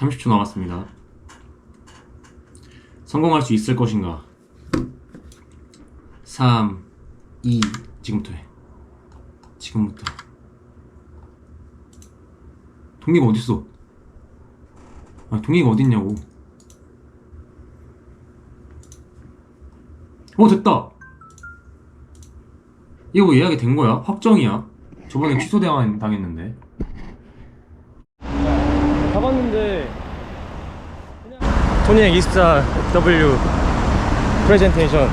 30초 남았습니다. 성공할 수 있을 것인가? 3, 2, 지금부터 해. 지금부터. 동기가 어딨어? 아, 동기가 어딨냐고. 어, 됐다! 이거 뭐 예약이 된 거야? 확정이야? 저번에 취소 당한- 당했는데. 가봤는데 토니의 24W 프레젠테이션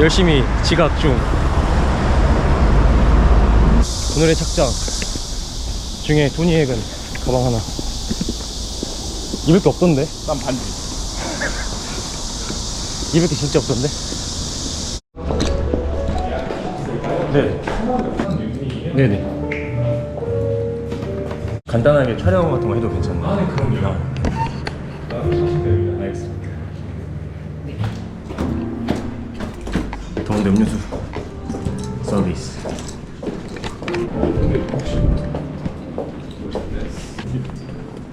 열심히 지각 중. 오늘의 착장 중에 토니액은 가방 하나. 입을 게 없던데? 난 반지. 입을 게 진짜 없던데? 네. 네 네 간단하게 촬영 같은 거 해도 괜찮나요? 아, 네, 그럼요. 알겠습니다. 더운데 음료수 서비스.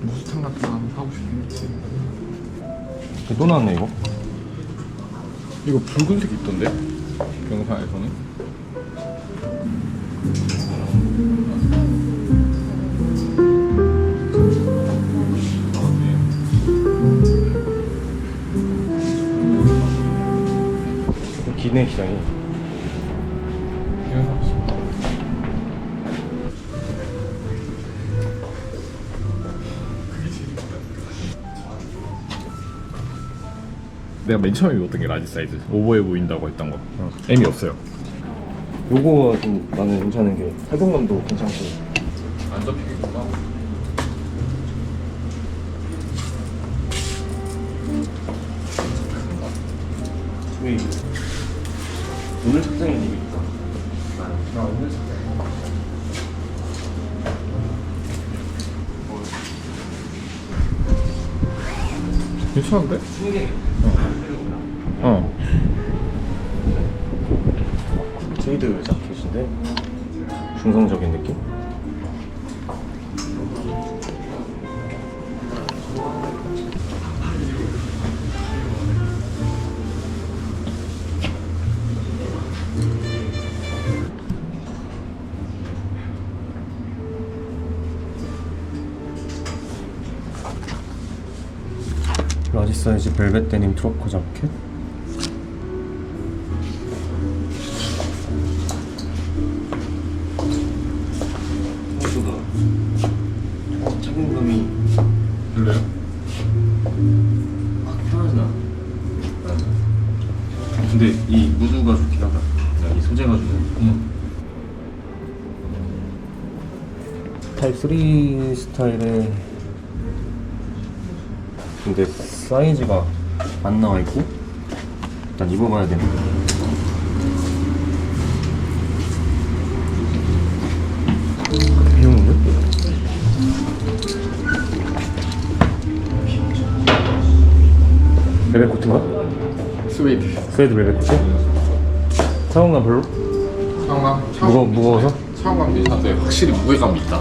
무스탕 같은 거 하나 사고 싶은데. 또 나왔네 이거? 이거 붉은색 있던데? 영상에서는? 기내 시장이. 내가 맨 처음에 입었던 게 라지 사이즈 오버해 보인다고 했던 거 M이 없어요 요거 좀 나는 괜찮은 게 착용감도 괜찮고. 안 접히겠구나 오늘 착장인 입이 있다. 나 오늘 착장 괜찮은데? 어. 트위드 자켓인데 중성적인 느낌? 라지 사이즈 벨벳 데님 트로커 자켓 생각보다 착용감이 별로요? 막 편하진 않아. 근데 이 무드가 좋긴 하다. 그냥 이 소재가 주는. 응. 타입 3 스타일의 근데 사이즈가 안 나와 있고 일단 입어봐야 되는 거. 비용은요? 벨벳 코트인가? 스웨이드 스웨이드 벨벳 코트? 착용감 별로? 차원감? 무거, 무거워서? 차원감도 괜찮은데 확실히 무게감이 있다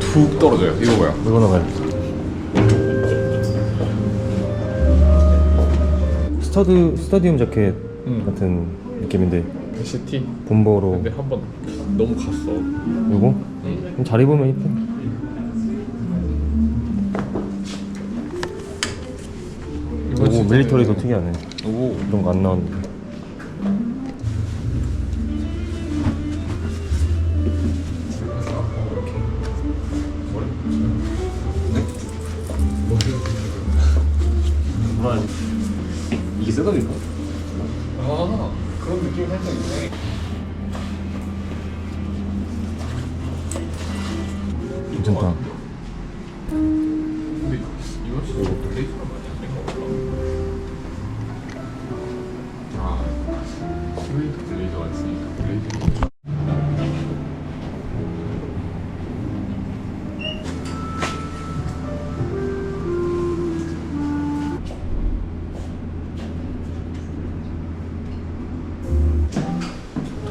툭 떨어져요 이거 뭐야? 물건 나가야겠 스터드 스타디움 자켓 응. 같은 느낌인데 시티 본보로 근데 한 번 너무 갔어 응. 그럼 잘 입으면 이뻐. 이거 진짜 밀리터리도 특이하네. 오 이런 거 안 나오는데. 이게 셋업인가? 아 그런 느낌이 살짝 있네 괜찮다.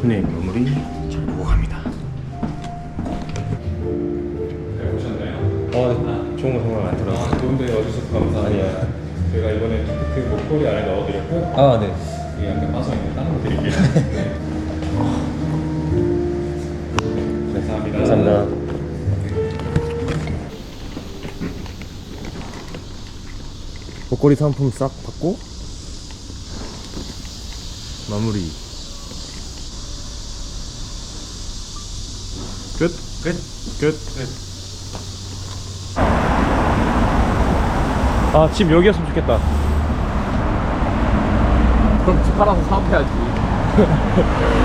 토네이 마무리 잘 보고 갑니다. 네, 보셨나요? 어, 좋은 거안 들어. 아, 또 좋은데 와주셔서 감사합니다. 아니야. 저희가 이번에 기프트 목걸이 안에 넣어드렸고 아 네. 이게 약간 빠져 있는 다른 거 드릴게요. 네. 감사합니다. 감사합니다. 목걸이 상품 싹 받고 마무리 끝. 끝. 끝. 아 집 여기였으면 좋겠다. 그럼 집 팔아서 사업해야지.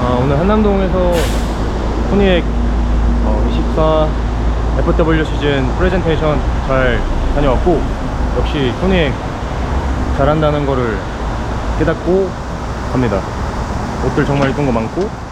아, 오늘 한남동에서 토니액 어, 24 FW 시즌 프레젠테이션 잘 다녀왔고 역시 토니액 잘한다는 거를 깨닫고 갑니다. 옷들 정말 이쁜 거 많고